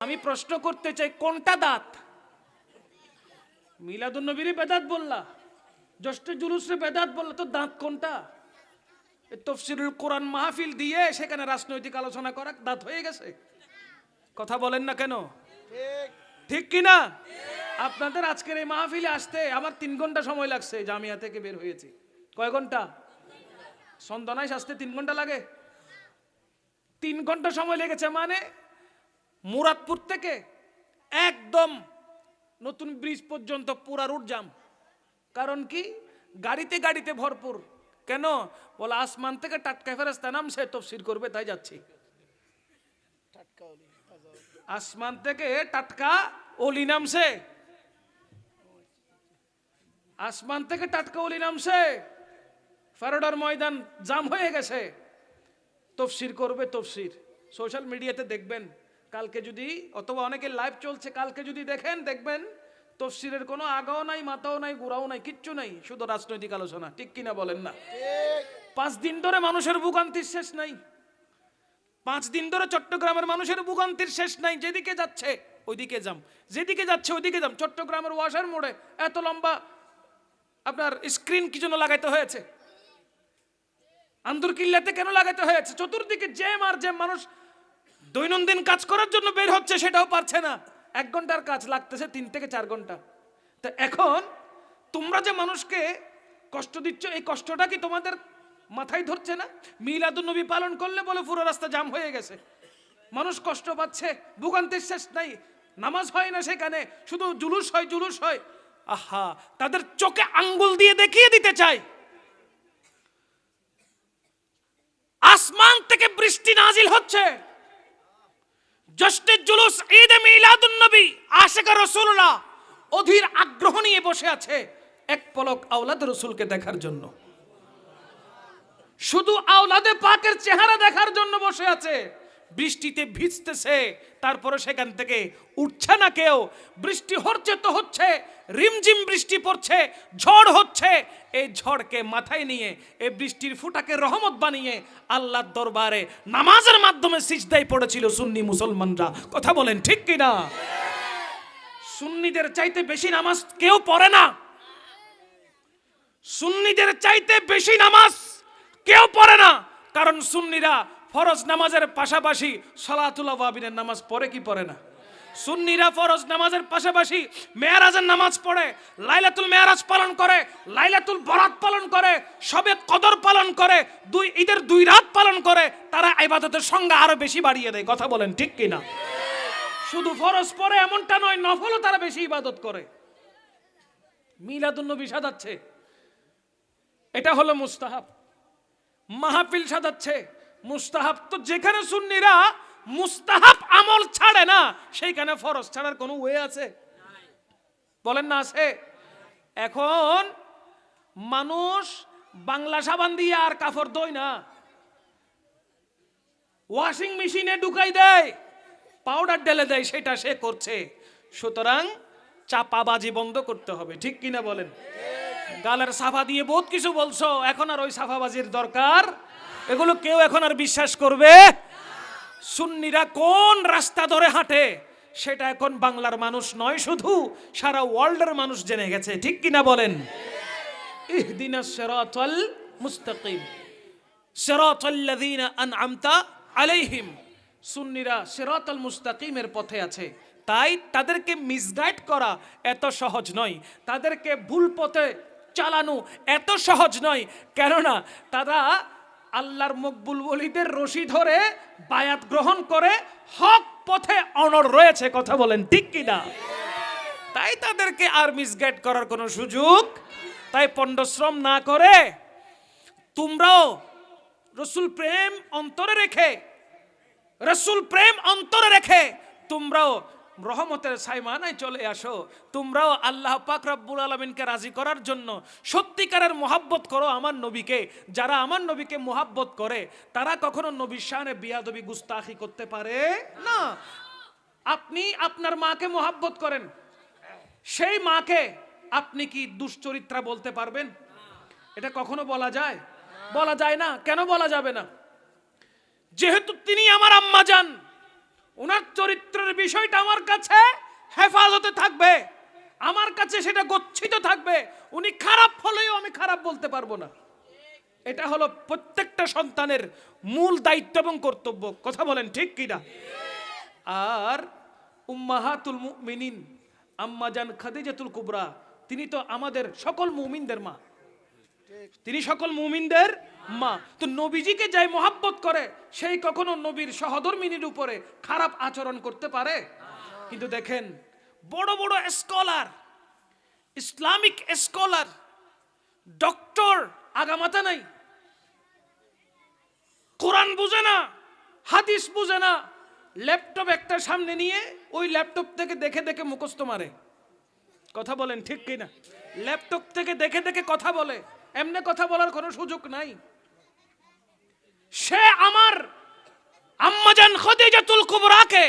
আমি প্রশ্ন করতে চাই কোনটা দাঁত? মিলাদুন নবীরই বেদাত বললা জ্যৈষ্ঠ জুলুসরে বেদাত বললা তো দাঁত কোনটা? এ তফসিরুল কোরআন মাহফিল দিয়ে সেখানে রাজনৈতিক আলোচনা করা দাঁত হয়ে গেছে। কথা বলেন না কেন? ঠিক। কিনা আপনাদের আজকের এই মাহফিলে আসতে আমার তিন ঘণ্টা সময় লাগছে জামিয়া থেকে বের হয়েছি। কয় ঘণ্টা? সন্দনাইশ আসতে তিন ঘণ্টা লাগে। তিন ঘণ্টা সময় লেগেছে মানে মুরাদপুর থেকে একদম নতুন ব্রিজ পর্যন্ত পুরা রুট জাম কারণ কি? গাড়িতে গাড়িতে ভরপুর। কেন? বলে আসমান থেকে টাটকা ফেরাস্তা নামছে তফসির করবে তাই যাচ্ছি। আসমান থেকে টাটকা ওলি নামছে। আসমান থেকে টাটকা ওলি নামছে। ফেরোডার ময়দান জাম হয়ে গেছে। তফসির করবে তফসির। সোশ্যাল মিডিয়াতে দেখবেন কালকে যদি, অথবা অনেকে লাইভ চলছে, কালকে যদি দেখেন, দেখবেন, তফসিরের কোনো আগাও নাই, মাথাও নাই, গুড়াও নাই, কিচ্ছু নাই, শুধু রাজনৈতিক আলোচনা, ঠিক কিনা বলেন না? পাঁচ দিন ধরে মানুষের ভোগান্তির শেষ নাই। পাঁচ দিন ধরে চট্টগ্রামের মানুষের ভোগান্তির শেষ নাই, যেদিকে যাচ্ছে, ওইদিকে যাম। যেদিকে যাচ্ছে, ওইদিকে যাম। চট্টগ্রামের ওয়াশার মোড়ে এত লম্বা আপনার স্ক্রিন কি জন্য লাগাইতে হয়েছে? আন্দুর কিল্লাতে কেন লাগাইতে হয়েছে? চতুর্দিকে জ্যাম আর জ্যাম, মানুষ দৈনন্দিন কাজ করার জন্য বের হচ্ছে, সেটাও পারছে না। এক ঘণ্টার কাজ লাগতেছে তিন থেকে চার ঘণ্টা। তো এখন তোমরা যে মানুষকে কষ্ট দিচ্ছ, এই কষ্টটা কি তোমাদের মাথায় ধরছে না? মিলাদুন নবী পালন করলে বলে পুরো রাস্তা জাম হয়ে গেছে। মানুষ কষ্ট পাচ্ছে, ভোগান্তির শেষ নাই, নামাজ হয় না সেখানে, শুধু জুলুস হয় জুলুস হয়। আহা, তাদের চোখে আঙ্গুল দিয়ে দেখিয়ে দিতে চাই। আসমান থেকে বৃষ্টি নাজিল হচ্ছে। জ্যৈষ্ঠের জুলুস ঈদ মিলাদুন্নবী আশেকা রসুল্লাহ অধীর আগ্রহ নিয়ে বসে আছে এক পলক আওলাদ রসুলকে দেখার জন্য। শুধু আওলাদে পাকের চেহারা দেখার জন্য বসে আছে, বৃষ্টিতে ভিজতেছে, তারপরে সেখান থেকে উঠছে না কেউ, বৃষ্টি হচ্ছে তো হচ্ছে রিমঝিম বৃষ্টি পড়ছে, ঝড় হচ্ছে। এই ঝড়কে মাথায় নিয়ে, এই বৃষ্টির ফুটাকে রহমত বানিয়ে আল্লাহর দরবারে নামাজের মাধ্যমে সিজদাই পড়েছিল সুন্নি মুসলমানরা। কথা বলেন ঠিক কি না সুন্নিদের চাইতে বেশি নামাজ কেউ পড়ে না। সুন্নিদের চাইতে বেশি নামাজ কেউ পড়ে না। কারণ সুন্নিরা ফরজ নামাজের পাশাপাশি সলাতুল আবিনের নামাজ পড়ে কি পড়ে না? সুন্নিরা ফরজ নামাজের পাশাপাশি মেয়ারাজের নামাজ পড়ে, লাইলাতুল মেয়ারাজ পালন করে, লাইলাতুল বরাত পালন করে, সবে কদর পালন করে, দুই, ঈদের দুই রাত পালন করে, তারা ইবাদতের সংজ্ঞা আরও বেশি বাড়িয়ে দেয়। কথা বলেন ঠিক কি না শুধু ফরজ পড়ে এমনটা নয়, নফলও তারা বেশি ইবাদত করে। মিলাদুন্নবী সাজাচ্ছে। এটা হলো মুস্তাহাব। মাহফিল সাজাচ্ছে। মুস্তাহাব তো যেখানে সুন্নিরা মুস্তাহাব আমল ছাড়ে না। সেইখানে ফরজ ছাড়ার কোনো ওয়ে আছে? বলেন না আছে? এখন মানুষ বাংলা সাবান দিয়ে আর কাপড় দই না। ওয়াশিং মেশিনে ঢুকাই দেয়, পাউডার ঢেলে দেয়, সেটা সে করছে। সুতরাং চাপাবাজি বন্ধ করতে হবে, ঠিক কিনা বলেন? গালের সাফা দিয়ে বহুত কিছু বলছো, এখন আর ওই সাফাবাজির দরকার? এগুলো কেউ এখন আর বিশ্বাস করবে? সুন্নিরা কোন রাস্তা ধরে হাঁটে, সেটা এখন বাংলার মানুষ নয় শুধু, সারা ওয়ার্ল্ডের মানুষ জেনে গেছে। ঠিক কিনা বলেন? ইহদিনা সিরাতাল মুস্তাকিম। সিরাতাল্লাযীনা আনআমতা আলাইহিম। সুন্নিরা সিরাতাল মুস্তাকিমের পথে আছে। তাই তাদেরকে মিসগাইড করা এত সহজ নয়। তাদেরকে ভুল পথে চালানো এত সহজ নয়। কেননা তারা আল্লাহর মকবুল ওলিদের রশি ধরে বায়াত গ্রহণ করে হক পথে অনর রয়েছে, কথা বলেন ঠিক কিনা? তাই তাদেরকে আর মিসগাইড করার কোনো সুযোগ, তাই পণ্ডশ্রম না করে তোমরাও রসুল প্রেম অন্তরে রেখে, রসুল প্রেম অন্তরে রেখে তোমরাও রহমতের সাইমানায় চলে আসো। তোমরাও আল্লাহ পাক রব্বুল আলমিনকে রাজি করার জন্য সত্যিকারের মোহাব্বত করো আমার নবীকে। যারা আমার নবীকে মোহাব্বত করে, তারা কখনো নবীর শানে বিয়াদবি গুস্তাখি করতে পারে না। আপনি আপনার মাকে মোহাব্বত করেন। সেই মাকে আপনি কি দুশ্চরিত্রা বলতে পারবেন? এটা কখনো বলা যায়? বলা যায় না। কেন বলা যাবে না? যেহেতু তিনি আমার আম্মা যান ওনার চরিত্রের বিষয়টা আমার কাছে হেফাজতে থাকবে। আমার কাছে সেটা গচ্ছিত থাকবে। উনি খারাপ হলেও আমি খারাপ বলতে পারব না। এটা হলো প্রত্যেকটা সন্তানের মূল দায়িত্ব এবং কর্তব্য। কথা বলেন ঠিক কিনা? আর উম্মাহাতুল মুমিনিন, আম্মাজান খাদিজাতুল কুবরা, তিনি তো আমাদের সকল মুমিনদের মা। তিনি সকল মুমিনদের মা। তো নবীজিকে যাই মোহাব্বত করে, সেই কখনো নবীর সহধর্মিনীর উপরে খারাপ আচরণ করতে পারে? কিন্তু দেখেন, বড় বড় স্কলার ইসলামিক স্কলার ডক্টর আগামাতা নাই। কোরআন বুঝে না, হাদিস বুঝে না ল্যাপটপ একটা সামনে নিয়ে ওই ল্যাপটপ থেকে দেখে দেখে মুখস্থ মারে। কথা বলেন ঠিক কিনা? ল্যাপটপ থেকে দেখে দেখে কথা বলে। এমনি কথা বলার কোনো সুযোগ নাই। সে আমার আম্মাজান খদিজাতুল কুবরাকে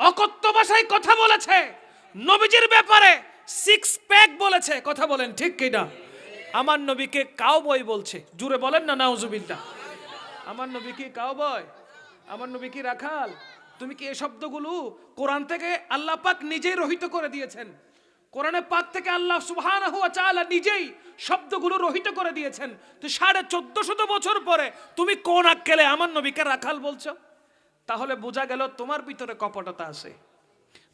অকথ্য ভাষায় কথা বলেছে, নবীজির ব্যাপারে সিক্স প্যাক বলেছে। কথা বলেন ঠিক কিনা আমার নবীকে কাউ বই বলছে। জুড়ে বলেন না, নাউজুবিল্লাহ। আমার নবী কি কাউ বয় আমার নবী কি রাখাল? তুমি কি এই শব্দগুলো কোরআন থেকে আল্লাহ পাক নিজেই রহিত করে দিয়েছেন? কোরআনে পাক থেকে আল্লাহ সুবহানাহু ওয়া তাআলা নিজেই শব্দগুলো রহিত করে দিয়েছেন। তো সাড়ে চোদ্দ শত বছর পরে তুমি কোন আক্কেলে আমার নবীকে রাখাল বলছো? তাহলে বোঝা গেল তোমার ভিতরে কপটতা আছে।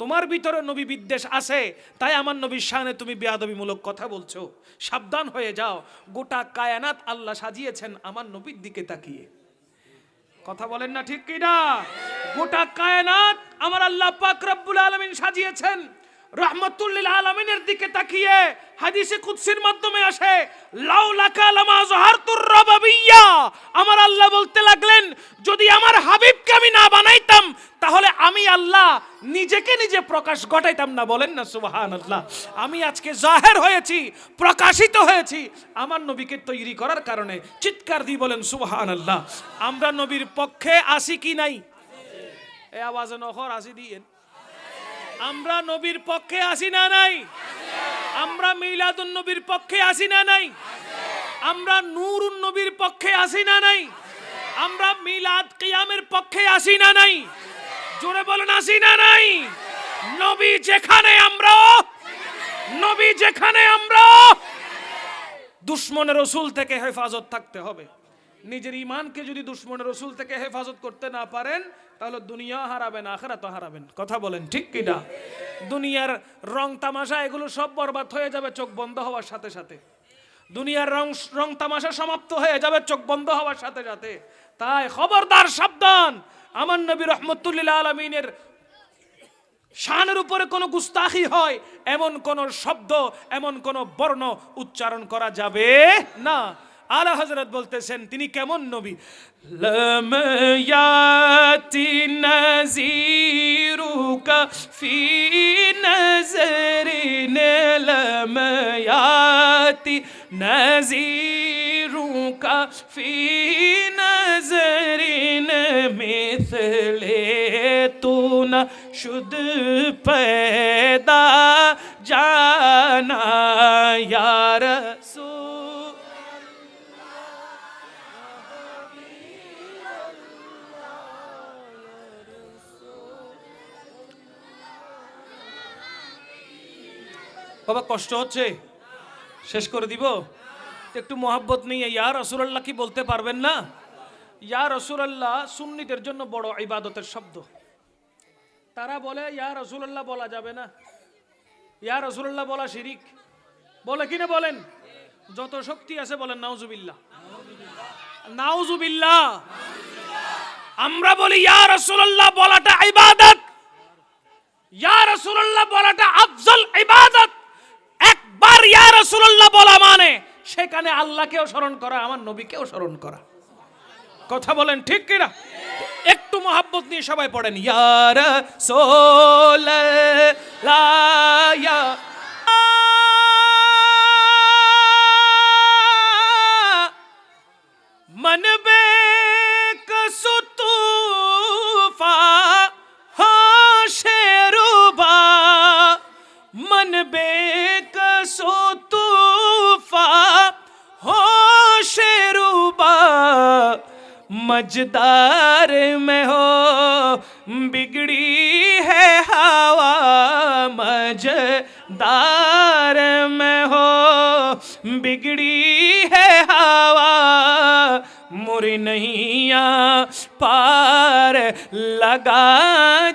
তোমার ভিতরে নবী বিদ্বেষ আছে, তাই আমার নবীর সামনে তুমি বেয়াদবিমূলক কথা বলছো। সাবধান হয়ে যাও, গোটা কায়ানাত আল্লাহ সাজিয়েছেন আমার নবীর দিকে তাকিয়ে। কথা বলেন না ঠিক কিনা? গোটা কায়নাত আমার আল্লাহ পাক রব্বুল আলামিন সাজিয়েছেন। রহমতুল্লিল আলমিনের দিকে তাকিয়ে হাদিসে কুদসির মাধ্যমে আসে আমার আল্লাহ বলতে লাগলেন, যদি আমার হাবিবকে আমি না বানাইতাম, তাহলে আমি আল্লাহ নিজেকে নিজে প্রকাশ ঘটাইতাম না। বলেন না সুবাহান আল্লাহ আমি আজকে জাহের হয়েছি, প্রকাশিত হয়েছি। আমার নবীকে তৈরি করার কারণে চিৎকার দিয়ে বলেন সুবাহান আল্লাহ আমরা নবীর পক্ষে আসি কি নাই? এ আওয়াজে নহর আসি দিয়েন আমরা নবীর পক্ষে আসি না নাই? আমরা মিলাদুন নবীর পক্ষে আসি না নাই? আমরা নূরুন নবীর পক্ষে আসি না নাই? আমরা মিলাদ কিয়ামের পক্ষে আসি না নাই? জোরে বলেন, আসি না নাই? নবী যেখানে আমরা, নবী যেখানে আমরা, দুশ্মনের রসুল থেকে হেফাজত থাকতে হবে। নিজের ইমানকে যদি দুশ্মনের রসুল থেকে হেফাজত করতে না পারেন, তাহলে দুনিয়া হারাবেন আখেরাত হারাবেন। কথা বলেন, ঠিক কিনা দুনিয়ার রং তামাশা, এগুলো সব বরবাদ হয়ে যাবে, চোখ বন্ধ হওয়ার সাথে সাথে। দুনিয়ার রং রং তামাশা সমাপ্ত হয়ে যাবে, চোখ বন্ধ হওয়ার সাথে সাথে। তাই খবরদার, সাবধান। আমার নবী রহমতুল্লিল আলমিনের শানের উপরে কোনো গুস্তাখি হয়, এমন কোন শব্দ, এমন কোন বর্ণ উচ্চারণ করা যাবে না। আলা হজরত বলতেছেন, তিনি কেমন নবী? লময়াতি নাজিরুকা ফি নাজরিন লময়াতি নাজিরুকা ফি নাজরিন মিথলে তুনা শুদ পেদা জানা, ইয়ার বাবা, কষ্ট হচ্ছে? শেষ করে দিব? একটু মোহাব্বত নেই ইয়া রসুলাল্লাহ কি বলতে পারবেন না? ইয়া রসুলাল্লাহ সুন্নিদের জন্য বড় ইবাদতের শব্দ। তারা বলে, ইয়া রসুলাল্লাহ বলা যাবে না। ইয়া রসুলাল্লাহ বলা শিরিক। বলে কিনা বলেন? যত শক্তি আছে বলেন, নাউজুবিল্লাহ। নাউজুবিল্লাহ। আমরা বলি, ইয়া রসুলাল্লাহ বলাটা ইবাদত। ইয়া রসুলাল্লাহ বলাটা আফজল ইবাদত। একবার ইয়া রসুলাল্লাহ বলা মানে সেখানে আল্লাহকেও স্মরণ করা আমার নবীকেও স্মরণ করা কথা বলেন ঠিক কিনা একটু মহাব্বত নিয়ে সবাই পড়েন ইয়ার সোল লায়া मन बेकसुतूफा हो शेरुबा मन बेकसुतूफा मजदार में हो, बिगड़ी है हवा मजदार में हो, बिगड़ी है हवा मुरी नैया पार लगा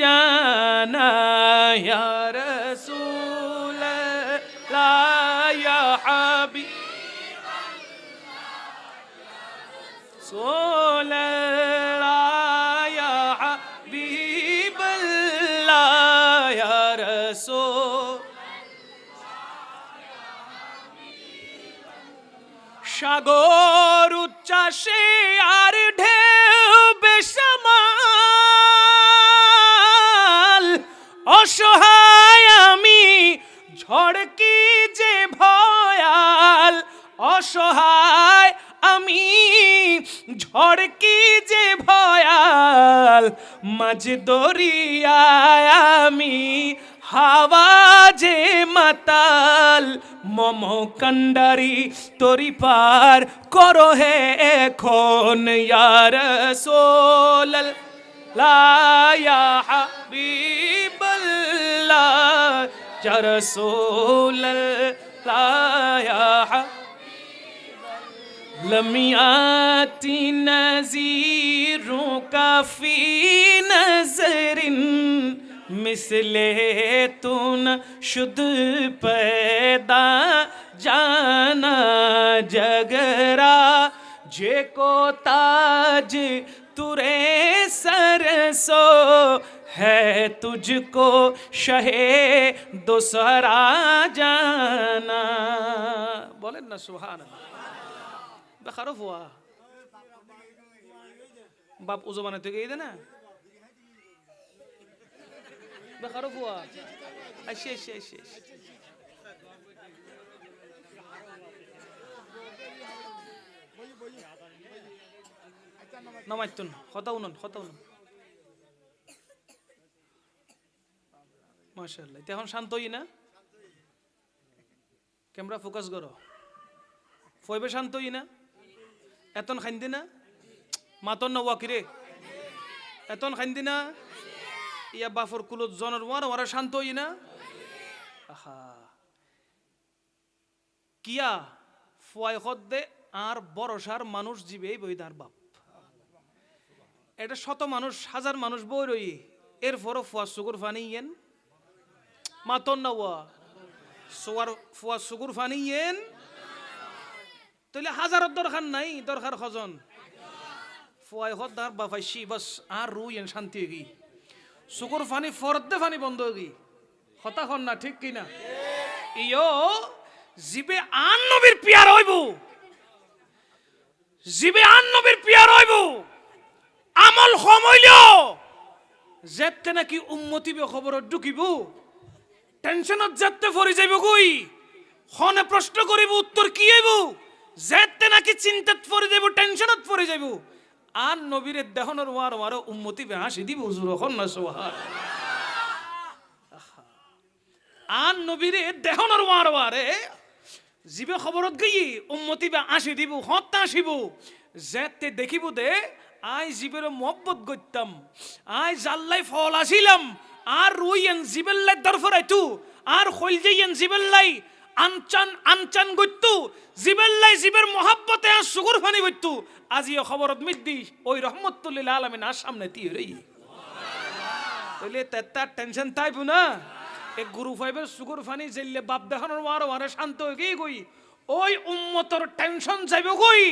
जाना, या रसूल, ला या رسول الله يا حبيب الله يا رسول সাগর উচ্চাসে আর ঢেউ বেসামাল অসহায় আমি ঝড় কি যে ভয়াল অসহায় আমি ঝড় কি যে ভয়াল মাঝ দরিয়ায় আমি হাওয়া যে মাতাল। মম কান্ডারি তরি পার করো হে এখন ইয়ার সোল। লায়া হাবিবাল্লাহ ইয়া রাসূল লায়া लमियाती नज़ीरों का फ़ी नजरिन, मिसले तो न शुद्ध पैदा जाना जगरा, जे को ताज तुरे सरसो है तुझको शहे दोसरा जाना। बोले न सुहाना বেকারও ফুয়া বাপ উজো বানাতে গিয়ে দে না। বেকারও ফুয়া আসি আসি আসি আসি নামাইতুন হতা উনন হতা উনন। মাশাআল্লাহ এখন শান্ত হই না? ক্যামেরা ফোকাস করো। ফইবে শান্ত হই না? এতন খান্দি না মাতন না ওয়াকিরে এতন খান্দি না ইয়া বাফর কুলত জনের ওয়ার ওরা শান্ত হই না আহা কিয়া ফুয়াই দে আর বড়সার মানুষ জীবে বই তার বাপ এটা শত মানুষ হাজার মানুষ বই রই এরপরও ফুয়া সুগুর ফানি ইয়েন মাতন না ওয়া সোয়ার ফুয়া সুগুর ফানি ইয়েন তাহলে হাজারত দরকার নাই, দরকার খজন ফুয়াই হদ্দার বাফাইছি বাস আর রুই এন শান্তি হয়ে গি। শুকুর ফানি, ফরদে ফানি বন্ধ হয়ে গি। হতা হন না, ঠিক কিনা? ইয়ো, জিবে আন নবীর পিয়ার হইব। জিবে আন নবীর পিয়ার হইব। আমল সমইল যেতে নাকি উন্মতি বে খবর ঢুকিব। টেনশনত যেতে ফরি যাইব গই হনে প্রশ্ন করিব, উত্তর কি হইব? যেতে নাকি চিন্তাত পড়ে যাইব টেনশনত পড়ে যাইব। আর নবীরে দেহনের ওয়ার ওয়ার উম্মতি বে হাসি দিব, হুজুর, হন না সোহার আর নবীরে দেহনের ওয়ার ওয়ারে জীবে খবরত গই উম্মতি বা আসি দিব হত্যা আসিব যেতে দেখিব দে, আই জীবের মহব্বত করতাম, আই জাল্লাই ফল আসিলাম, আর রুইয়েন জিবেল্লাই দরফরাইতু, আর খলজাইয়েন জিবেল্লাই আনচান আনচান গইতু জিবেল্লাই জিবের মহাব্বতে আর সুগুর ফানি গইতু আজিও খবরত মিদ্দি ওই রহমতুল্লিল আলমিন আর সামনে তি রই তাইলে তার টেনশন তাইবো না। এ গুরু ফাইবের সুগুর ফানি জেললে বাপ দেখানোর মার মারে শান্ত হয়ে গিয়ে গই। ওই উম্মতর টেনশন যাইব গই।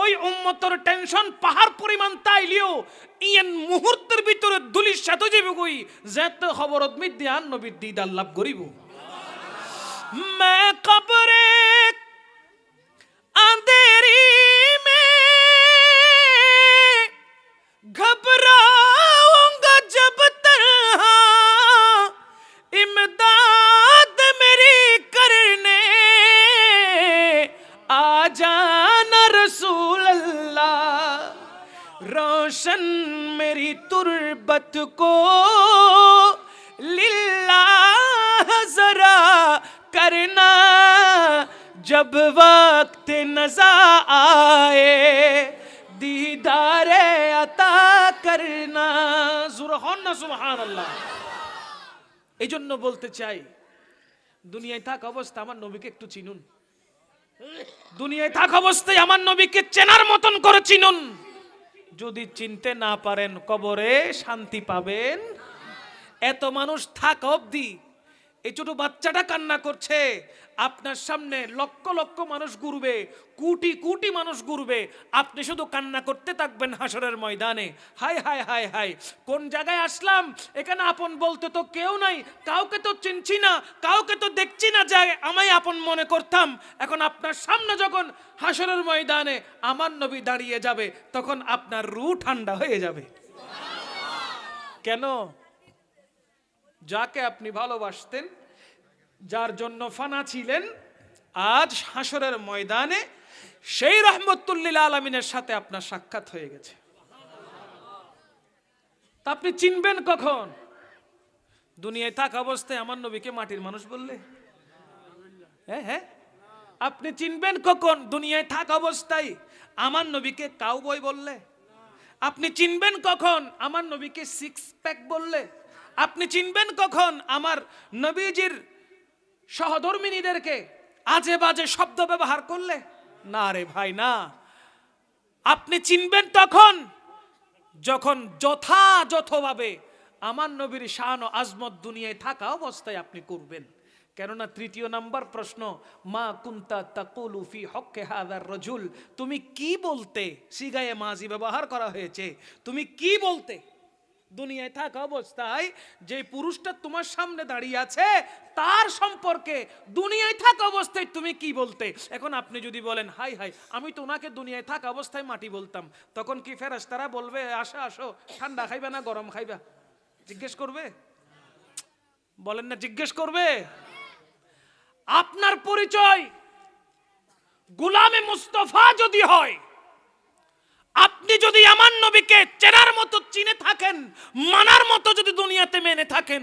ওই উম্মতর টেনশন পাহাড় পরিমাণ তাইলিও ইয়েন মুহূর্তের ভিতরে দুলির সাথে যাইব গই। যেতে খবরত মিদ্দি আর নবীর দিদার লাভ করিব। میں قبرے नजा आए दीदार अता कर করনা জোর হন না সুবহানাল্লাহ এই জন্য বলতে চাই দুনিয়ায় থাক অবস্থা আমার নবীকে একটু চিনুন দুনিয়ায় থাক অবস্থায় আমার নবীকে চেনার মতন করে চিনুন যদি চিনতে না পারেন কবরে শান্তি পাবেন এত মানুষ থাক অবধি এই ছোট বাচ্চাটা কান্না করছে। আপনার সামনে লক্ষ লক্ষ মানুষ ঘুরবে, কোটি কোটি মানুষ ঘুরবে। আপনি শুধু কান্না করতে থাকবেন হাসরের ময়দানে। হাই হাই হাই হাই কোন জায়গায় আসলাম? এখানে আপন বলতে তো কেউ নাই, কাউকে তো চিনছি না, কাউকে তো দেখছি না যে আমায় আপন মনে করতাম। এখন আপনার সামনে যখন হাসরের ময়দানে আমার নবী দাঁড়িয়ে যাবে, তখন আপনার রু ঠান্ডা হয়ে যাবে। কেন? যাকে আপনি ভালোবাসতেন, যার জন্য ফানা ছিলেন, আজ হাসরের ময়দানে সেই রহমতুল্লিল আলমিনের সাথে আপনার সাক্ষাৎ হয়ে গেছে। তা আপনি চিনবেন কখন? দুনিয়ায় থাক অবস্থায় আমার নবীকে মাটির মানুষ বললে? হ্যাঁ হ্যাঁ। আপনি চিনবেন কখন? দুনিয়ায় থাক অবস্থায় আমার নবীকে কাউ বই বললে? আপনি চিনবেন কখন? আমার নবীকে সিক্স প্যাক বললে? আপনি চিনবেন কখন আমার নবীজির সহধর্মিনীদেরকে আজে বাজে শব্দ ব্যবহার করলে? না রে ভাই, না। আপনি চিনবেন তখন যখন যথাযথভাবে আমার নবীর শান ও আজমত দুনিয়ায় থাকা অবস্থায় আপনি করবেন। কেননা তৃতীয় নাম্বার প্রশ্ন, মা কুন্তা তাকুলু ফি হক্কে হাদার রজুল, তুমি কি বলতে? সিগায়ে মাজি ব্যবহার করা হয়েছে, তুমি কি বলতে? দুনিয়ায় থাকা অবস্থায় যে পুরুষটা তোমার সামনে দাঁড়িয়ে আছে, তার সম্পর্কে দুনিয়ায় থাকা অবস্থায় তুমি কি বলতে? এখন আপনি যদি বলেন, হাই হাই, আমি তো ওনাকে দুনিয়ায় থাকা অবস্থায় মাটি বলতাম। তখন কি ফেরাস তারা বলবে, আসো আসো, ঠান্ডা খাইবা না, গরম খাইবা? জিজ্ঞেস করবে? বলেন না, জিজ্ঞেস করবে? আপনার পরিচয় গুলামে মুস্তফা যদি হয় আপনি যদি আমার নবীকে চেনার মতো চিনে থাকেন মানার মতো যদি দুনিয়াতে মেনে থাকেন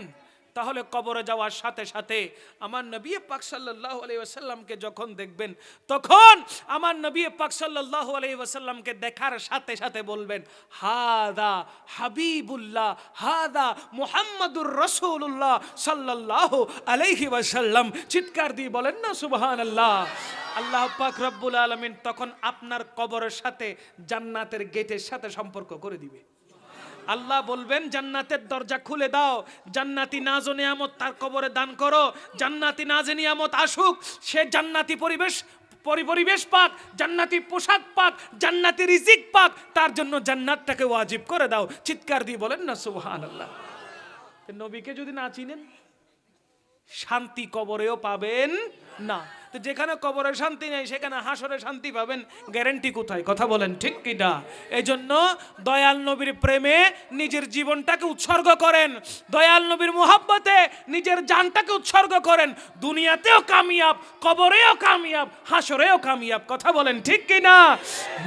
তাহলে কবরে যাওয়ার সাথে সাথে আমার নবী পাক সাল্লাল্লাহু আলাইহি ওয়াসাল্লামকে যখন দেখবেন, তখন আমার নবী পাক সাল্লাল্লাহু আলাইহি ওয়াসাল্লামকে দেখার সাথে সাথে বলবেন, হাদা হাবিবুল্লাহ, হাদা মুহাম্মাদুর রাসূলুল্লাহ সাল্লাল্লাহু আলাইহি ওয়াসাল্লাম। চিৎকার দিয়ে বলেন না, সুবহানাল্লাহ। আল্লাহ পাক রব্বুল আলামিন তখন আপনার কবরের সাথে জান্নাতের গেটের সাথে সম্পর্ক করে দিবে। আল্লাহ বলবেন, জান্নাতের দরজা খুলে দাও। জান্নাতি নাজ নিয়ামত তার কবরে দান করো, জান্নাতি নাজ নিয়ামত আসুক, সে জান্নাতি পরিবেশ, পরি- পরিবেশ পাক, জান্নাতি পোশাক পাক, জান্নাতি রিজিক পাক, তার জন্য জান্নাতটাকে ওয়াজিব করে দাও। চিৎকার দিয়ে বলেন না, সুবহানাল্লাহ। নবীকে যদি না চিনেন, শান্তি কবরেও পাবেন না। তো যেখানে কবরে শান্তি নেই, সেখানে হাসরে শান্তি পাবেন। গ্যারেন্টি কোথায়? কথা বলেন, ঠিক কিনা এই জন্য দয়াল নবীর প্রেমে নিজের জীবনটাকে উৎসর্গ করেন। দয়াল নবীর মোহাব্বতে নিজের জানটাকে উৎসর্গ করেন। দুনিয়াতেও কামিয়াব, কবরেও কামিয়াব, হাসরেও কামিয়াব। কথা বলেন, ঠিক কিনা